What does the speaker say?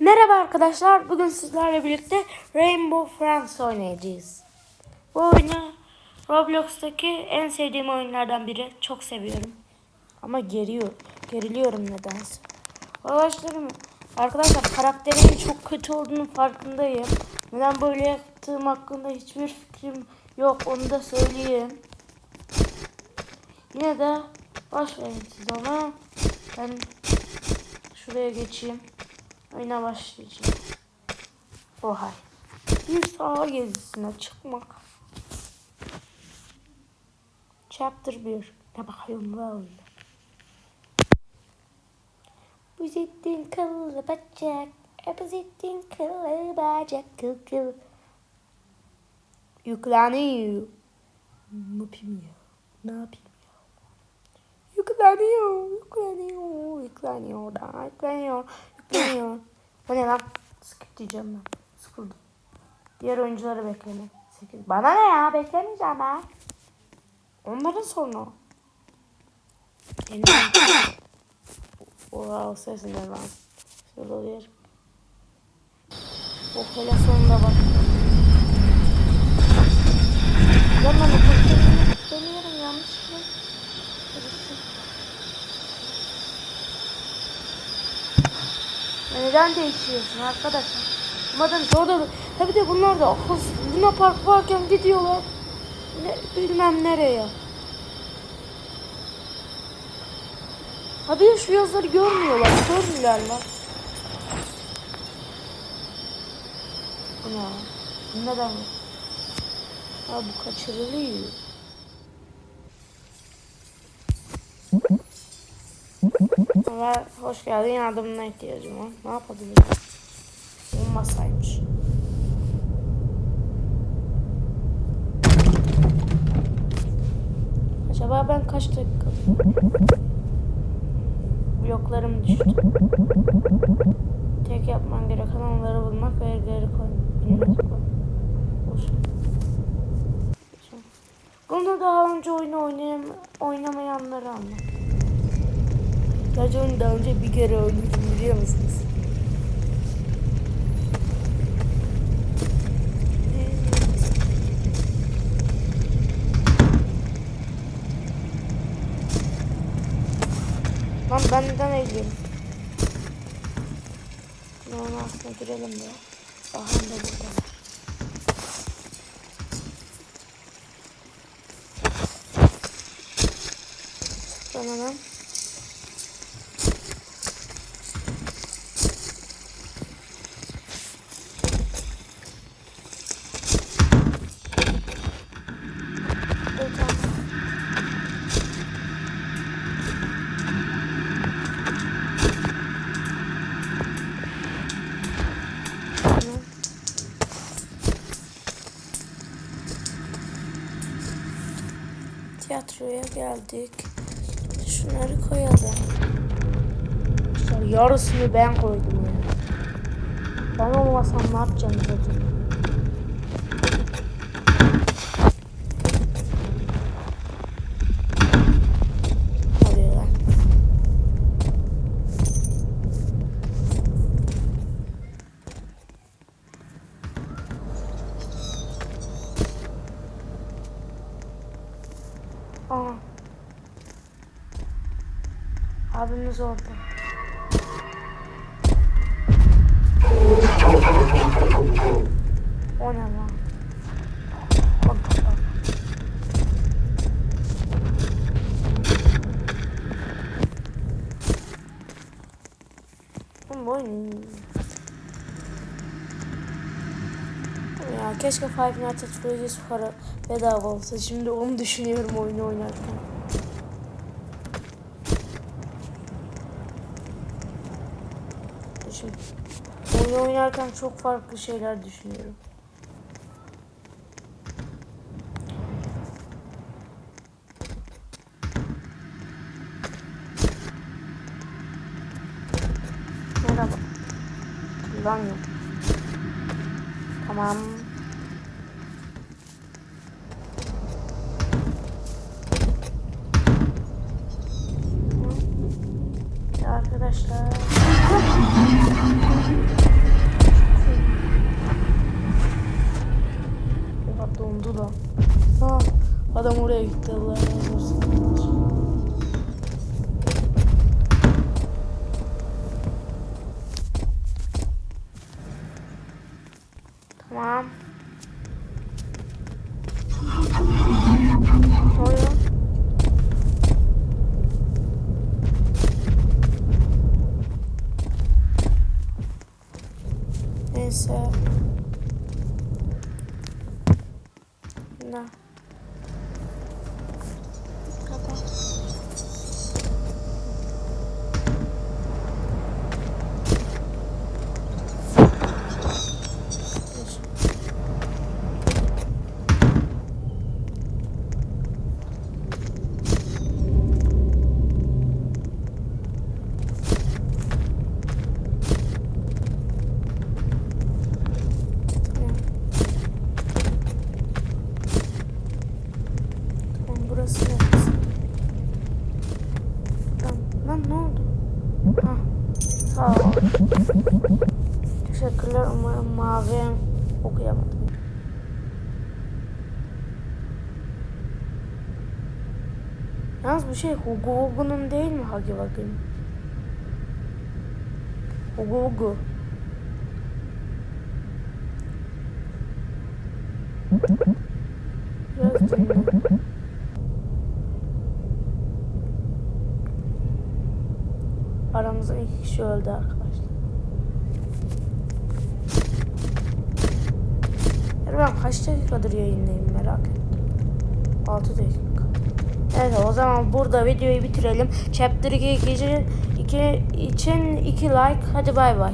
Merhaba arkadaşlar. Bugün sizlerle birlikte Rainbow Friends oynayacağız. Bu oyunu Roblox'taki en sevdiğim oyunlardan biri. Çok seviyorum. Ama geriyor. Geriliyorum nedense. Arkadaşlarım, arkadaşlar karakterimin çok kötü olduğunu farkındayım. Neden böyle yaptığım hakkında hiçbir fikrim yok. Onu da söyleyeyim. Yine de başlayın siz ama ben şuraya geçeyim. Oyuna başlayacağım. Ohay. Bir saha gezisine çıkmak. Chapter 1. Ne bakıyorum böyle. Bu zittin kıllı bacak. Bu zittin kıllı bacak. Kıl kıl. Yükleniyor. Ne yapayım ya? Ne yapayım ya? Yükleniyor, yükleniyor, yükleniyor da, yükleniyor, yükleniyor. Bu ne lan? Skip diyeceğim ben. Sıkıldım. Diğer oyuncuları beklemek. Sekiz. Bana ne ya? Beklemeyeceğim ben. Onların sorunu. Benim. Oha o ses ne lan? Şurada bir. O hele sonunda bak. Ben ben okuyayım. Demiyorum yanlışlıkla. Karıştı. Ya Neden değişiyorsun arkadaşlar? Madem orada tabi de bunlar da. Luna Park varken gidiyorlar. Ne, bilmem nereye. De şu yazıları görmüyorlar. Görmüyorlar ne? Bu neden? Ha bu kaçırılıyor. Ömer hoş geldin yardımına ihtiyacım var. Ne yapabilirim? Olmasaymış. Acaba ben kaç dakika? Bloklarım düştü. Tek yapman gereken onları bulmak ve geri koymak. Bu. Bunu daha önce oyunu oynayam oynamayanları anlat. Gerçi oyunu daha önce bir kere oynadım biliyor musunuz? Lan ben neden eğiliyorum? Normal aslında girelim de. Aha da burada. Tamam. Tiyatroya geldik. Şunları koyalım. İşte yarısını ben koydum ya. Ben olmasam ne yapacağım zaten? Oluyor lan. Aa. Abimiz orada. O ne lan? Bak. Ya keşke Five Nights at Freddy's para bedava olsa. Şimdi onu düşünüyorum oyunu oynarken. Düşün. Oyunu oynarken çok farklı şeyler düşünüyorum. Merhaba. Lan yok. Tamam. Arkadaşlar. Adam oraya gitti Allah razı olsun. Tamam. Ne? Neyse. Ne? Kapat. Geç. Tamam. Tamam burası neresi? Lan, lan ne oldu? Ha, sağ ol. Teşekkürler umarım mavi okuyamadım. Yalnız bu şey Hugo Hugo'nun değil mi Hagi Wagi'nin? Hugo Hugo. Aramızda iki kişi öldü arkadaşlar. Ben kaç dakikadır yayındayım merak ettim. 6 dakika. Evet o zaman burada videoyu bitirelim. Chapter 2 için, 2 için 2 like. Hadi bay bay.